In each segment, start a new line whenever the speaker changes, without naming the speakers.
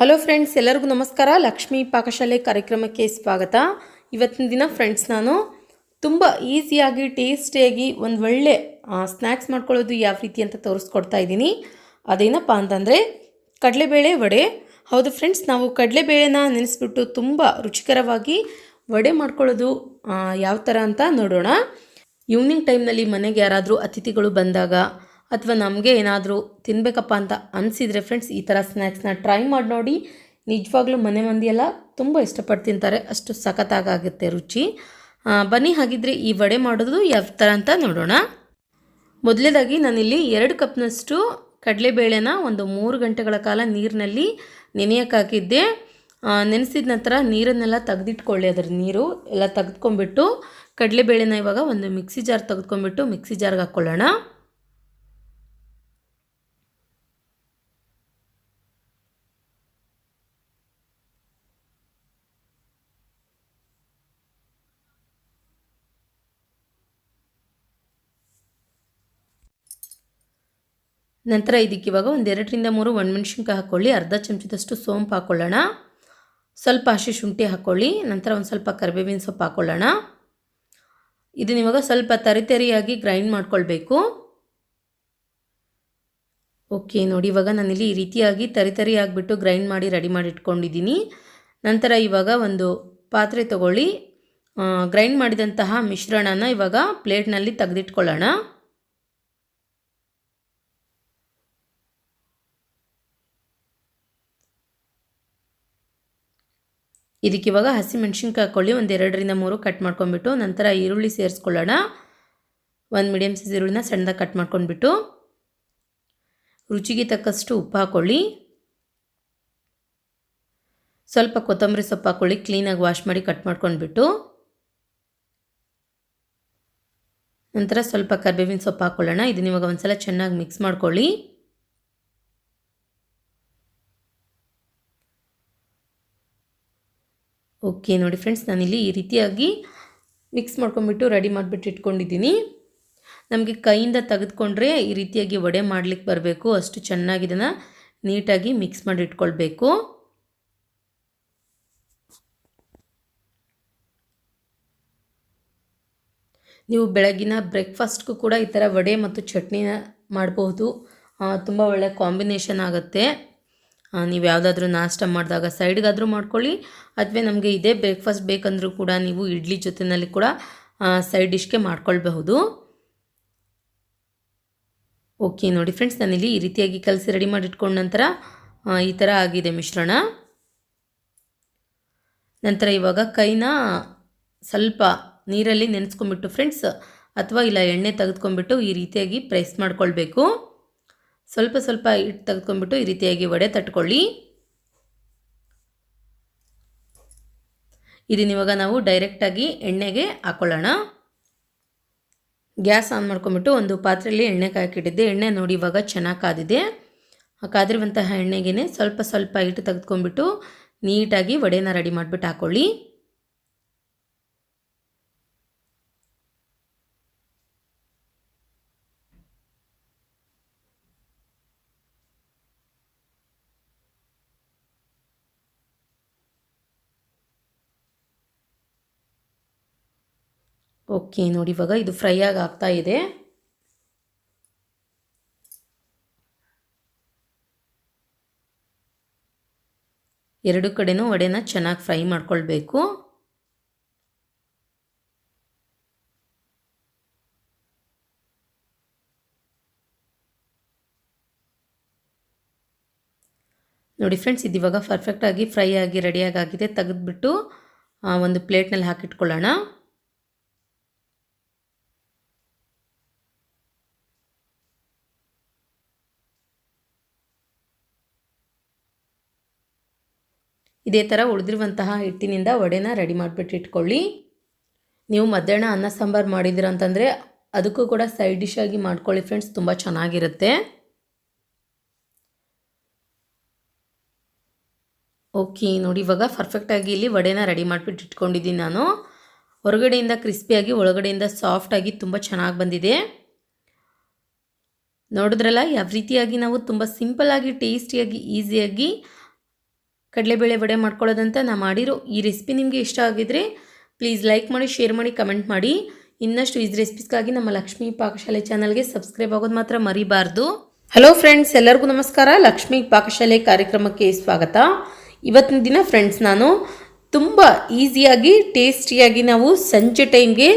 Hello friends ಎಲ್ಲರಿಗೂ ನಮಸ್ಕಾರ. ಲಕ್ಷ್ಮೀ ಪಾಕಶಾಲೆ ಕಾರ್ಯಕ್ರಮಕ್ಕೆ ಸ್ವಾಗತ. ಇವತ್ತಿನ ದಿನ ಫ್ರೆಂಡ್ಸ್ ನಾನು. ತುಂಬ ಈಸಿಯಾಗಿ ಟೇಸ್ಟಿಯಾಗಿ ಒಂದು ಒಳ್ಳೆ ಸ್ನ್ಯಾಕ್ಸ್ ಮಾಡ್ಕೊಳ್ಳೋದು ಯಾವ ರೀತಿ ಅಂತ ತೋರಿಸ್ಕೊಡ್ತಾ ಇದ್ದೀನಿ. ಅದೇನಪ್ಪ ಅಂತಂದರೆ, ಕಡಲೆಬೇಳೆ ವಡೆ. ಹೌದು ಫ್ರೆಂಡ್ಸ್ ನಾವು ಕಡಲೆಬೇಳೆನ ನೆನೆಸ್ಬಿಟ್ಟು ತುಂಬ ರುಚಿಕರವಾಗಿ ವಡೆ ಮಾಡ್ಕೊಳ್ಳೋದು ಯಾವ ಥರ ಅಂತ ನೋಡೋಣ. ಈವ್ನಿಂಗ್ ಟೈಮ್ನಲ್ಲಿ ಮನೆಗೆ ಯಾರಾದರೂ ಅತಿಥಿಗಳು ಬಂದಾಗ ಅಥವಾ ನಮಗೆ ಏನಾದರೂ ತಿನ್ನಬೇಕಪ್ಪ ಅಂತ ಅನಿಸಿದರೆ ಫ್ರೆಂಡ್ಸ್ ಈ ಥರ ಸ್ನ್ಯಾಕ್ಸ್ನ ಟ್ರೈ ಮಾಡಿ ನೋಡಿ. ನಿಜವಾಗ್ಲೂ ಮನೆ ಮಂದಿಯೆಲ್ಲ ತುಂಬ ಇಷ್ಟಪಟ್ಟು ತಿಂತಾರೆ. ಅಷ್ಟು ಸಖತ್ತಾಗುತ್ತೆ ರುಚಿ. ಬನ್ನಿ, ಹಾಗಿದ್ರೆ ಈ ವಡೆ ಮಾಡೋದು ಯಾವ ಥರ ಅಂತ ನೋಡೋಣ. ಮೊದಲೇದಾಗಿ ನಾನಿಲ್ಲಿ ಎರಡು ಕಪ್ನಷ್ಟು ಕಡಲೆಬೇಳೆನ ಒಂದು ಮೂರು ಗಂಟೆಗಳ ಕಾಲ ನೀರಿನಲ್ಲಿ ನೆನೆಯೋಕ್ಕಾಕಿದ್ದೆ ನೆನೆಸಿದ ನಂತರ ನೀರನ್ನೆಲ್ಲ ತೆಗೆದಿಟ್ಕೊಳ್ಳಿ ಅದರ ನೀರು. ಎಲ್ಲ ತೆಗೆದ್ಕೊಂಡ್ಬಿಟ್ಟು ಕಡಲೆಬೇಳೆನ ಇವಾಗ ಒಂದು ಮಿಕ್ಸಿ ಜಾರ್ ತೆಗೆದ್ಕೊಂಡ್ಬಿಟ್ಟು ಮಿಕ್ಸಿ ಜಾರ್ಗೆ ಹಾಕ್ಕೊಳ್ಳೋಣ ನಂತರ ಇದಕ್ಕೆ ಇವಾಗ ಒಂದು ಎರಡರಿಂದ ಮೂರು ಒಣಮೆಣ್ಸಿನ್ಕಾಯಿ ಹಾಕ್ಕೊಳ್ಳಿ ಅರ್ಧ ಚಮಚದಷ್ಟು ಸೋಂಪು ಹಾಕ್ಕೊಳ್ಳೋಣ ಸ್ವಲ್ಪ ಹಸಿ ಶುಂಠಿ ಹಾಕ್ಕೊಳ್ಳಿ ನಂತರ ಒಂದು ಸ್ವಲ್ಪ ಕರಿಬೇವಿನ ಸೊಪ್ಪು ಹಾಕ್ಕೊಳ್ಳೋಣ ಇದನ್ನ ಇವಾಗ ಸ್ವಲ್ಪ ತರಿತರಿಯಾಗಿ ಗ್ರೈಂಡ್ ಮಾಡ್ಕೊಳ್ಬೇಕು. ಓಕೆ ನೋಡಿ ಇವಾಗ ನಾನಿಲ್ಲಿ ಈ ರೀತಿಯಾಗಿ ತರಿತರಿ ಆಗಿಬಿಟ್ಟು ಗ್ರೈಂಡ್ ಮಾಡಿ ರೆಡಿ ಮಾಡಿ ಇಟ್ಕೊಂಡಿದ್ದೀನಿ. ನಂತರ ಇವಾಗ ಒಂದು ಪಾತ್ರೆ ತಗೊಳ್ಳಿ. ಗ್ರೈಂಡ್ ಮಾಡಿದಂತಹ ಮಿಶ್ರಣನ ಇವಾಗ ಪ್ಲೇಟ್ನಲ್ಲಿ ತೆಗೆದಿಟ್ಕೊಳ್ಳೋಣ. ಇದಕ್ಕೆ ಇವಾಗ ಹಸಿಮೆಣ್ಸಿನ್ಕಾಯಿ ಹಾಕೊಳ್ಳಿ ಒಂದು ಎರಡರಿಂದ ಮೂರು ಕಟ್ ಮಾಡ್ಕೊಂಡ್ಬಿಟ್ಟು ನಂತರ ಈರುಳ್ಳಿ ಸೇರಿಸ್ಕೊಳ್ಳೋಣ. ಒಂದು ಮೀಡಿಯಮ್ ಸೈಜ್ ಈರುಳ್ಳಿನ ಸಣ್ಣದಾಗಿ ಕಟ್ ಮಾಡ್ಕೊಂಡ್ಬಿಟ್ಟು ರುಚಿಗೆ ತಕ್ಕಷ್ಟು ಉಪ್ಪು ಹಾಕ್ಕೊಳ್ಳಿ ಸ್ವಲ್ಪ ಕೊತ್ತಂಬರಿ ಸೊಪ್ಪು ಹಾಕ್ಕೊಳ್ಳಿ ಕ್ಲೀನಾಗಿ ವಾಶ್ ಮಾಡಿ ಕಟ್ ಮಾಡ್ಕೊಂಡ್ಬಿಟ್ಟು. ನಂತರ ಸ್ವಲ್ಪ ಕರ್ಬೇವಿನ ಸೊಪ್ಪು ಹಾಕ್ಕೊಳ್ಳೋಣ ಇದನ್ನ ಇವಾಗ ಒಂದು ಸಲ ಚೆನ್ನಾಗಿ ಮಿಕ್ಸ್ ಮಾಡ್ಕೊಳ್ಳಿ. ಓಕೆ ನೋಡಿ ಫ್ರೆಂಡ್ಸ್ ನಾನಿಲ್ಲಿ ಈ ರೀತಿಯಾಗಿ ಮಿಕ್ಸ್ ಮಾಡ್ಕೊಂಬಿಟ್ಟು ರೆಡಿ ಮಾಡಿಬಿಟ್ಟು ಇಟ್ಕೊಂಡಿದ್ದೀನಿ. ನಮಗೆ ಕೈಯಿಂದ ತೆಗೆದುಕೊಂಡ್ರೆ ಈ ರೀತಿಯಾಗಿ ವಡೆ ಮಾಡಲಿಕ್ಕೆ ಬರಬೇಕು. ಅಷ್ಟು ಚೆನ್ನಾಗಿ ಇದನ್ನು ನೀಟಾಗಿ ಮಿಕ್ಸ್ ಮಾಡಿ ಇಟ್ಕೊಳ್ಬೇಕು. ನೀವು ಬೆಳಗಿನ ಬ್ರೇಕ್ಫಾಸ್ಟ್ಗೂ ಕೂಡ ಈ ಥರ ವಡೆ ಮತ್ತು ಚಟ್ನಿನ ಮಾಡಬಹುದು ತುಂಬ ಒಳ್ಳೆ ಕಾಂಬಿನೇಷನ್ ಆಗುತ್ತೆ. ನೀವು ಯಾವುದಾದ್ರೂ ನಾಷ್ಟ ಮಾಡಿದಾಗ ಸೈಡ್ಗಾದರೂ ಮಾಡ್ಕೊಳ್ಳಿ, ಅಥವಾ ನಮಗೆ ಇದೇ ಬ್ರೇಕ್ಫಾಸ್ಟ್ ಬೇಕಂದರೂ ಕೂಡ ನೀವು ಇಡ್ಲಿ ಜೊತೆಯಲ್ಲಿ ಕೂಡ ಸೈಡ್ ಡಿಶ್ಗೆ ಮಾಡ್ಕೊಳ್ಬಹುದು. ಓಕೆ ನೋಡಿ ಫ್ರೆಂಡ್ಸ್ ನಾನಿಲ್ಲಿ ಈ ರೀತಿಯಾಗಿ ಕಲಸಿ ರೆಡಿ ಮಾಡಿಟ್ಕೊಂಡ ನಂತರ ಈ ಥರ ಆಗಿದೆ ಮಿಶ್ರಣ. ನಂತರ ಇವಾಗ ಕೈನ ಸ್ವಲ್ಪ ನೀರಲ್ಲಿ ನೆನೆಸ್ಕೊಂಬಿಟ್ಟು ಫ್ರೆಂಡ್ಸ್ ಅಥವಾ ಇಲ್ಲ ಎಣ್ಣೆ ತೆಗೆದುಕೊಂಡ್ಬಿಟ್ಟು ಈ ರೀತಿಯಾಗಿ ಪ್ರೆಸ್ ಮಾಡ್ಕೊಳ್ಬೇಕು. ಸ್ವಲ್ಪ ಸ್ವಲ್ಪ ಹಿಟ್ಟು ತೆಗೆದುಕೊಂಡ್ಬಿಟ್ಟು ಈ ರೀತಿಯಾಗಿ ವಡೆ ತಟ್ಕೊಳ್ಳಿ. ಇದನ್ನ ಇವಾಗ ನಾವು ಡೈರೆಕ್ಟಾಗಿ ಎಣ್ಣೆಗೆ ಹಾಕ್ಕೊಳ್ಳೋಣ ಗ್ಯಾಸ್ ಆನ್ ಮಾಡ್ಕೊಂಬಿಟ್ಟು ಒಂದು ಪಾತ್ರೆಯಲ್ಲಿ ಎಣ್ಣೆ ಕಾಯ್ಕಿಟ್ಟಿದ್ದೆ ಎಣ್ಣೆ ನೋಡಿ ಇವಾಗ ಚೆನ್ನಾಗಿ ಕಾದಿದೆ. ಕಾದಿರುವಂತಹ ಎಣ್ಣೆಗೇ ಸ್ವಲ್ಪ ಸ್ವಲ್ಪ ಹಿಟ್ಟು ತೆಗೆದುಕೊಂಡ್ಬಿಟ್ಟು ನೀಟಾಗಿ ವಡೆನ ರೆಡಿ ಮಾಡಿಬಿಟ್ಟು ಹಾಕ್ಕೊಳ್ಳಿ ಓಕೆ, ನೋಡಿ, ಇವಾಗ ಇದು ಫ್ರೈ ಆಗಿ ಆಗ್ತಾ ಇದೆ. ಎರಡು ಕಡೆನೂ ವಡೆನ ಚೆನ್ನಾಗಿ ಫ್ರೈ ಮಾಡ್ಕೊಳ್ಬೇಕು. ನೋಡಿ ಫ್ರೆಂಡ್ಸ್, ಇದು ಇವಾಗ ಪರ್ಫೆಕ್ಟಾಗಿ ಫ್ರೈ ಆಗಿ ರೆಡಿಯಾಗಿ ಆಗಿದೆ. ತೆಗೆದ್ಬಿಟ್ಟು ಒಂದು ಪ್ಲೇಟ್ನಲ್ಲಿ ಹಾಕಿಟ್ಕೊಳ್ಳೋಣ. ಇದೇ ಥರ ಉಳಿದಿರುವಂತಹ ಹಿಟ್ಟಿನಿಂದ ವಡೆನ ರೆಡಿ ಮಾಡಿಬಿಟ್ಟು ಇಟ್ಕೊಳ್ಳಿ. ನೀವು ಮಧ್ಯಾಹ್ನ ಅನ್ನ ಸಾಂಬಾರು ಮಾಡಿದ್ದೀರ ಅಂತಂದರೆ ಅದಕ್ಕೂ ಕೂಡ ಸೈಡ್ ಡಿಶ್ ಆಗಿ ಮಾಡ್ಕೊಳ್ಳಿ ಫ್ರೆಂಡ್ಸ್ ತುಂಬ ಚೆನ್ನಾಗಿರುತ್ತೆ. ಓಕೆ ನೋಡಿ ಇವಾಗ ಪರ್ಫೆಕ್ಟಾಗಿ ಇಲ್ಲಿ ವಡೆನ ರೆಡಿ ಮಾಡಿಬಿಟ್ಟು ಇಟ್ಕೊಂಡಿದ್ದೀನಿ ನಾನು. ಹೊರಗಡೆಯಿಂದ ಕ್ರಿಸ್ಪಿಯಾಗಿ ಒಳಗಡೆಯಿಂದ ಸಾಫ್ಟಾಗಿ ತುಂಬ ಚೆನ್ನಾಗಿ ಬಂದಿದೆ. ನೋಡಿದ್ರಲ್ಲ, ಯಾವ ರೀತಿಯಾಗಿ ನಾವು ತುಂಬ ಸಿಂಪಲ್ಲಾಗಿ ಟೇಸ್ಟಿಯಾಗಿ ಈಸಿಯಾಗಿ ಕಡಲೆಬೇಳೆ ವಡೆ ಮಾಡ್ಕೊಳ್ಳೋದಂತ ನಾ ಮಾಡಿರೋ ಈ ರೆಸಿಪಿ ನಿಮಗೆ ಇಷ್ಟ ಆಗಿದ್ರೆ ಪ್ಲೀಸ್ ಲೈಕ್ ಮಾಡಿ ಶೇರ್ ಮಾಡಿ ಕಮೆಂಟ್ ಮಾಡಿ. ಇನ್ನಷ್ಟು ಈಸ್ ರೆಸಿಪೀಸ್ಗಾಗಿ ನಮ್ಮ ಲಕ್ಷ್ಮೀ ಪಾಕಶಾಲೆ ಚಾನಲ್ಗೆ ಸಬ್ಸ್ಕ್ರೈಬ್ ಆಗೋದು ಮಾತ್ರ ಮರಿಬಾರ್ದು. ಹಲೋ ಫ್ರೆಂಡ್ಸ್ ಎಲ್ಲರಿಗೂ ನಮಸ್ಕಾರ. ಲಕ್ಷ್ಮೀ ಪಾಕಶಾಲೆ ಕಾರ್ಯಕ್ರಮಕ್ಕೆ ಸ್ವಾಗತ. ಇವತ್ತಿನ ದಿನ ಫ್ರೆಂಡ್ಸ್ ನಾನು, ತುಂಬ ಈಸಿಯಾಗಿ ಟೇಸ್ಟಿಯಾಗಿ ನಾವು ಸಂಜೆ ಟೈಮ್ಗೆ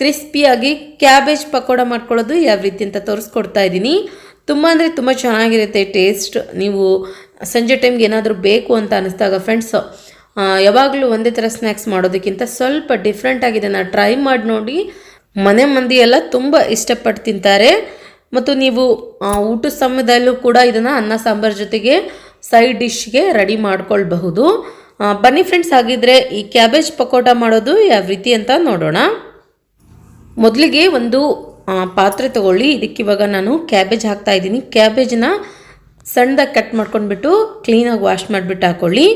ಕ್ರಿಸ್ಪಿಯಾಗಿ ಕ್ಯಾಬೇಜ್ ಪಕೋಡ ಮಾಡ್ಕೊಳ್ಳೋದು ಯಾವ ರೀತಿ ಅಂತ ತೋರಿಸ್ಕೊಡ್ತಾ ಇದ್ದೀನಿ. ತುಂಬ ಅಂದರೆ ತುಂಬ ಚೆನ್ನಾಗಿರುತ್ತೆ ಟೇಸ್ಟ್ ನೀವು ಸಂಜೆ ಟೈಮ್ಗೆ ಏನಾದರೂ ಬೇಕು ಅಂತ ಅನಿಸ್ದಾಗ ಫ್ರೆಂಡ್ಸ್ ಯಾವಾಗಲೂ ಒಂದೇ ಥರ ಸ್ನ್ಯಾಕ್ಸ್ ಮಾಡೋದಕ್ಕಿಂತ ಸ್ವಲ್ಪ ಡಿಫ್ರೆಂಟಾಗಿ ಇದನ್ನು ಟ್ರೈ ಮಾಡಿ ನೋಡಿ ಮನೆ ಮಂದಿ ಎಲ್ಲ ತುಂಬ ಇಷ್ಟಪಟ್ಟು ತಿಂತಾರೆ. ಮತ್ತು ನೀವು ಊಟದ ಸಮಯದಲ್ಲೂ ಕೂಡ ಇದನ್ನು ಅನ್ನ, ಸಾಂಬಾರ್ ಜೊತೆಗೆ ಸೈಡ್ ಡಿಶ್ಗೆ ರೆಡಿ ಮಾಡ್ಕೊಳ್ಬಹುದು. ಬನ್ನಿ ಫ್ರೆಂಡ್ಸ್ ಹಾಗಿದ್ರೆ ಈ ಕ್ಯಾಬೇಜ್ ಪಕೋಟ ಮಾಡೋದು ಯಾವ ರೀತಿ ಅಂತ ನೋಡೋಣ. ಮೊದಲಿಗೆ ಒಂದು ಪಾತ್ರೆ ತಗೊಳ್ಳಿ. ಇದಕ್ಕೆ ಇವಾಗ ನಾನು ಕ್ಯಾಬೇಜ್ ಹಾಕ್ತಾ ಇದ್ದೀನಿ. ಕ್ಯಾಬೇಜನ್ನ ಸಣ್ಣದಾಗಿ ಕಟ್ ಮಾಡ್ಕೊಂಡ್ಬಿಟ್ಟು ಕ್ಲೀನಾಗಿ ವಾಶ್ ಮಾಡಿಬಿಟ್ಟು ಹಾಕ್ಕೊಳ್ಳಿ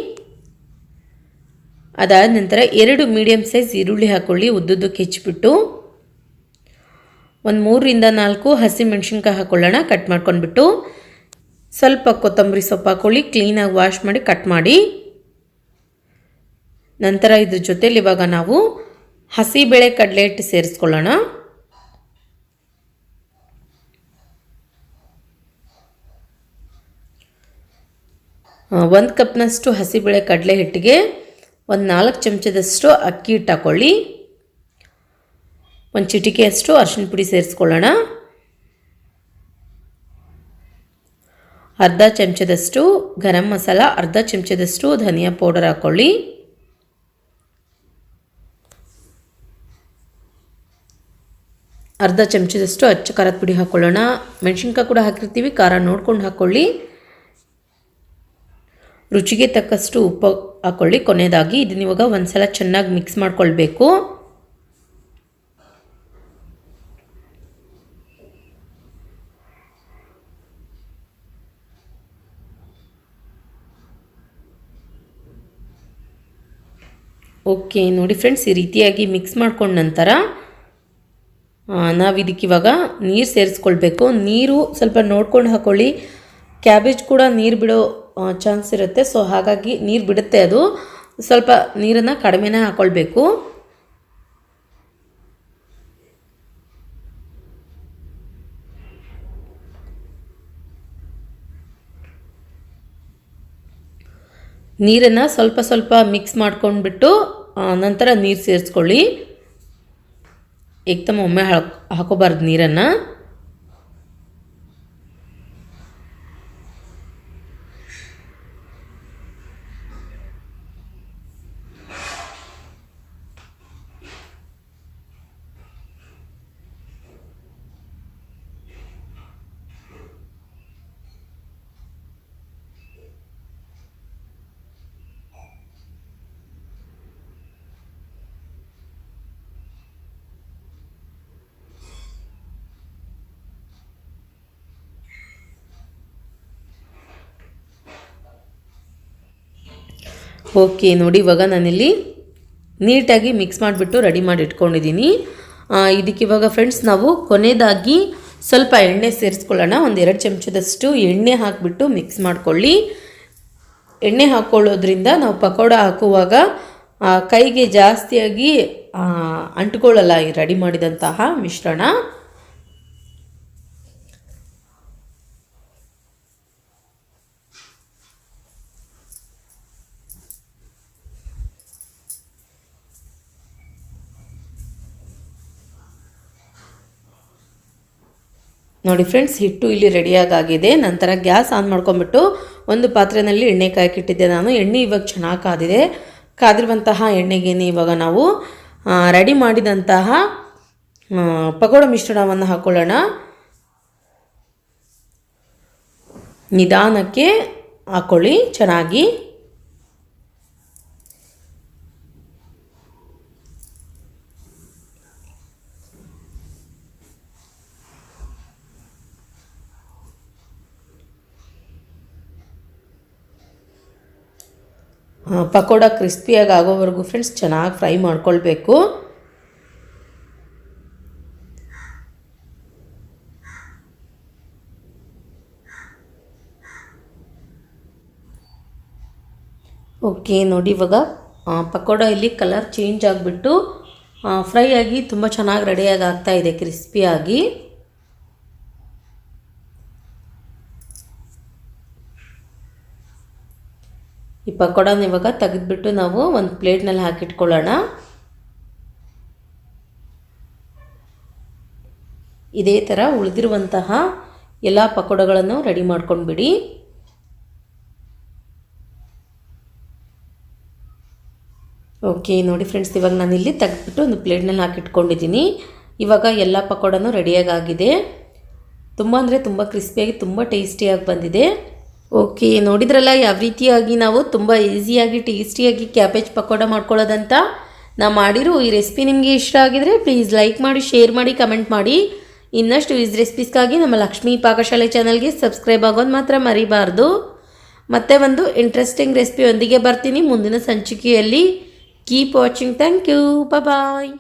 ಅದಾದ ನಂತರ ಎರಡು ಮೀಡಿಯಮ್ ಸೈಜ್ ಈರುಳ್ಳಿ ಹಾಕ್ಕೊಳ್ಳಿ ಉದ್ದುದ್ದಕ್ಕೆ ಹೆಚ್ಚಿಬಿಟ್ಟು. ಒಂದು ಮೂರರಿಂದ ನಾಲ್ಕು ಹಸಿ ಮೆಣಸಿನ್ಕಾಯಿ ಹಾಕ್ಕೊಳ್ಳೋಣ ಕಟ್ ಮಾಡ್ಕೊಂಡ್ಬಿಟ್ಟು. ಸ್ವಲ್ಪ ಕೊತ್ತಂಬರಿ ಸೊಪ್ಪು ಹಾಕ್ಕೊಳ್ಳಿ ಕ್ಲೀನಾಗಿ ವಾಶ್ ಮಾಡಿ ಕಟ್ ಮಾಡಿ. ನಂತರ ಇದ್ರ ಜೊತೆಲಿ ಇವಾಗ ನಾವು ಹಸಿಬೇಳೆ ಕಡಲೆ ಹಿಟ್ಟು ಸೇರಿಸ್ಕೊಳ್ಳೋಣ. ಒಂದು ಕಪ್ನಷ್ಟು ಹಸಿಬೇಳೆ ಕಡಲೆ ಹಿಟ್ಟಿಗೆ, ಒಂದು ನಾಲ್ಕು ಚಮಚದಷ್ಟು ಅಕ್ಕಿ ಹಿಟ್ಟು ಹಾಕ್ಕೊಳ್ಳಿ ಒಂದು ಚಿಟಿಕೆಯಷ್ಟು ಅರಿಶಿನ ಪುಡಿ ಸೇರಿಸ್ಕೊಳ್ಳೋಣ. ಅರ್ಧ ಚಮಚದಷ್ಟು ಗರಂ ಮಸಾಲ, ಅರ್ಧ ಚಮಚದಷ್ಟು ಧನಿಯಾ ಪೌಡರ್ ಹಾಕ್ಕೊಳ್ಳಿ ಅರ್ಧ ಚಮಚದಷ್ಟು ಅಚ್ಚ ಖಾರದ ಪುಡಿ ಹಾಕ್ಕೊಳ್ಳೋಣ ಮೆಣಸಿನ್ಕಾಯಿ ಕೂಡ ಹಾಕಿರ್ತೀವಿ, ಖಾರ ನೋಡ್ಕೊಂಡು ಹಾಕ್ಕೊಳ್ಳಿ ರುಚಿಗೆ ತಕ್ಕಷ್ಟು ಉಪ್ಪು ಹಾಕ್ಕೊಳ್ಳಿ ಕೊನೆಯದಾಗಿ ಇದನ್ನ ಇವಾಗ ಒಂದ್ಸಲ ಚೆನ್ನಾಗಿ ಮಿಕ್ಸ್ ಮಾಡ್ಕೊಳ್ಬೇಕು. ಓಕೆ ನೋಡಿ ಫ್ರೆಂಡ್ಸ್ ಈ ರೀತಿಯಾಗಿ ಮಿಕ್ಸ್ ಮಾಡ್ಕೊಂಡ ನಂತರ ನಾವು ಇದಕ್ಕೆ ಇವಾಗ ನೀರು ಸೇರಿಸ್ಕೊಳ್ಬೇಕು. ನೀರು ಸ್ವಲ್ಪ ನೋಡ್ಕೊಂಡು ಹಾಕ್ಕೊಳ್ಳಿ ಕ್ಯಾಬೇಜ್ ಕೂಡ ನೀರು ಬಿಡೋ ಚಾನ್ಸ್ ಇರುತ್ತೆ. ಸೊ ಹಾಗಾಗಿ ನೀರು ಬಿಡುತ್ತೆ ಅದು. ಸ್ವಲ್ಪ ನೀರನ್ನು ಕಡಿಮೆನೇ ಹಾಕ್ಕೊಳ್ಬೇಕು ನೀರನ್ನು ಸ್ವಲ್ಪ ಸ್ವಲ್ಪ ಮಿಕ್ಸ್ ಮಾಡ್ಕೊಂಡ್ಬಿಟ್ಟು ನಂತರ ನೀರು ಸೇರಿಸ್ಕೊಳ್ಳಿ. ಏಕ್ತಮ್ಮ ಒಮ್ಮೆ ಹಾಕ್, ಹಾಕೋಬಾರ್ದು ನೀರನ್ನು. ಓಕೆ, ನೋಡಿ, ಇವಾಗ ನಾನಿಲ್ಲಿ ನೀಟಾಗಿ ಮಿಕ್ಸ್ ಮಾಡಿಬಿಟ್ಟು ರೆಡಿ ಮಾಡಿ ಇಟ್ಕೊಂಡಿದ್ದೀನಿ ಇದಕ್ಕೆ ಇವಾಗ ಫ್ರೆಂಡ್ಸ್ ನಾವು ಕೊನೆಯದಾಗಿ ಸ್ವಲ್ಪ ಎಣ್ಣೆ ಸೇರಿಸ್ಕೊಳ್ಳೋಣ. ಒಂದು ಎರಡು ಚಮಚದಷ್ಟು ಎಣ್ಣೆ ಹಾಕಿಬಿಟ್ಟು ಮಿಕ್ಸ್ ಮಾಡ್ಕೊಳ್ಳಿ. ಎಣ್ಣೆ ಹಾಕ್ಕೊಳ್ಳೋದ್ರಿಂದ ನಾವು ಪಕೋಡ ಹಾಕುವಾಗ ಕೈಗೆ ಜಾಸ್ತಿಯಾಗಿ ಅಂಟ್ಕೊಳ್ಳಲ್ಲ ಈ ರೆಡಿ ಮಾಡಿದಂತಹ ಮಿಶ್ರಣ. ನೋಡಿ ಫ್ರೆಂಡ್ಸ್ ಹಿಟ್ಟು ಇಲ್ಲಿ ರೆಡಿಯಾಗಾಗಿದೆ ನಂತರ ಗ್ಯಾಸ್ ಆನ್ ಮಾಡ್ಕೊಂಬಿಟ್ಟು ಒಂದು ಪಾತ್ರೆಯಲ್ಲಿ ಎಣ್ಣೆ ಕಾಯಕ್ಕಿಟ್ಟಿದ್ದೆ ನಾನು. ಎಣ್ಣೆ ಇವಾಗ ಚೆನ್ನಾಗಿ ಕಾದಿದೆ. ಕಾದಿರುವಂತಹ ಎಣ್ಣೆಗೇನೆ ಇವಾಗ ನಾವು ರೆಡಿ ಮಾಡಿದಂತಹ ಪಕೋಡ ಮಿಶ್ರಣವನ್ನು ಹಾಕ್ಕೊಳ್ಳೋಣ ನಿಧಾನಕ್ಕೆ ಹಾಕ್ಕೊಳ್ಳಿ ಚೆನ್ನಾಗಿ ಪಕೋಡ ಕ್ರಿಸ್ಪಿಯಾಗಿ ಆಗೋವರೆಗೂ ಫ್ರೆಂಡ್ಸ್ ಚೆನ್ನಾಗಿ ಫ್ರೈ ಮಾಡ್ಕೊಳ್ಬೇಕು. ಓಕೆ ನೋಡಿ ಇವಾಗ ಪಕೋಡ ಇಲ್ಲಿ ಕಲರ್ ಚೇಂಜ್ ಆಗಿಬಿಟ್ಟು ಫ್ರೈ ಆಗಿ ತುಂಬ ಚೆನ್ನಾಗಿ ರೆಡಿಯಾಗಿ ಆಗ್ತಾಯಿದೆ ಕ್ರಿಸ್ಪಿಯಾಗಿ ಪಕೋಡನ ಇವಾಗ ತೆಗೆದುಬಿಟ್ಟು ನಾವು ಒಂದು ಪ್ಲೇಟ್ನಲ್ಲಿ ಹಾಕಿಟ್ಕೊಳ್ಳೋಣ. ಇದೇ ಥರ ಉಳಿದಿರುವಂತಹ ಎಲ್ಲ ಪಕೋಡಗಳನ್ನು ರೆಡಿ ಮಾಡ್ಕೊಂಡ್ಬಿಡಿ. ಓಕೆ ನೋಡಿ ಫ್ರೆಂಡ್ಸ್ ಇವಾಗ ನಾನು ಇಲ್ಲಿ ತೆಗೆದ್ಬಿಟ್ಟು ಒಂದು ಪ್ಲೇಟ್ನಲ್ಲಿ ಹಾಕಿಟ್ಕೊಂಡಿದ್ದೀನಿ. ಇವಾಗ ಎಲ್ಲ ಪಕೋಡನೂ ರೆಡಿಯಾಗಿ ಆಗಿದೆ. ತುಂಬ ಅಂದರೆ ತುಂಬ ಕ್ರಿಸ್ಪಿಯಾಗಿ ತುಂಬ ಟೇಸ್ಟಿಯಾಗಿ ಬಂದಿದೆ. ಓಕೆ, ನೋಡಿದ್ರಲ್ಲ, ಯಾವ ರೀತಿಯಾಗಿ ನಾವು ತುಂಬ ಈಸಿಯಾಗಿ ಟೇಸ್ಟಿಯಾಗಿ ಕ್ಯಾಬೇಜ್ ಪಕೋಡ ಮಾಡ್ಕೊಳ್ಳೋದಂತ? ನಾ ಮಾಡಿರೋ ಈ ರೆಸಿಪಿ ನಿಮಗೆ ಇಷ್ಟ ಆಗಿದರೆ ಪ್ಲೀಸ್ ಲೈಕ್ ಮಾಡಿ ಶೇರ್ ಮಾಡಿ ಕಮೆಂಟ್ ಮಾಡಿ. ಇನ್ನಷ್ಟು ಈಸ್ ರೆಸಿಪೀಸ್ಗಾಗಿ ನಮ್ಮ ಲಕ್ಷ್ಮೀ ಪಾಕಶಾಲೆ ಚಾನಲ್ಗೆ ಸಬ್ಸ್ಕ್ರೈಬ್ ಆಗೋದು ಮಾತ್ರ ಮರಿಬಾರ್ದು. ಮತ್ತೆ ಒಂದು ಇಂಟ್ರೆಸ್ಟಿಂಗ್ ರೆಸಿಪಿಯೊಂದಿಗೆ ಬರ್ತೀನಿ ಮುಂದಿನ ಸಂಚಿಕೆಯಲ್ಲಿ. Keep watching thank you bye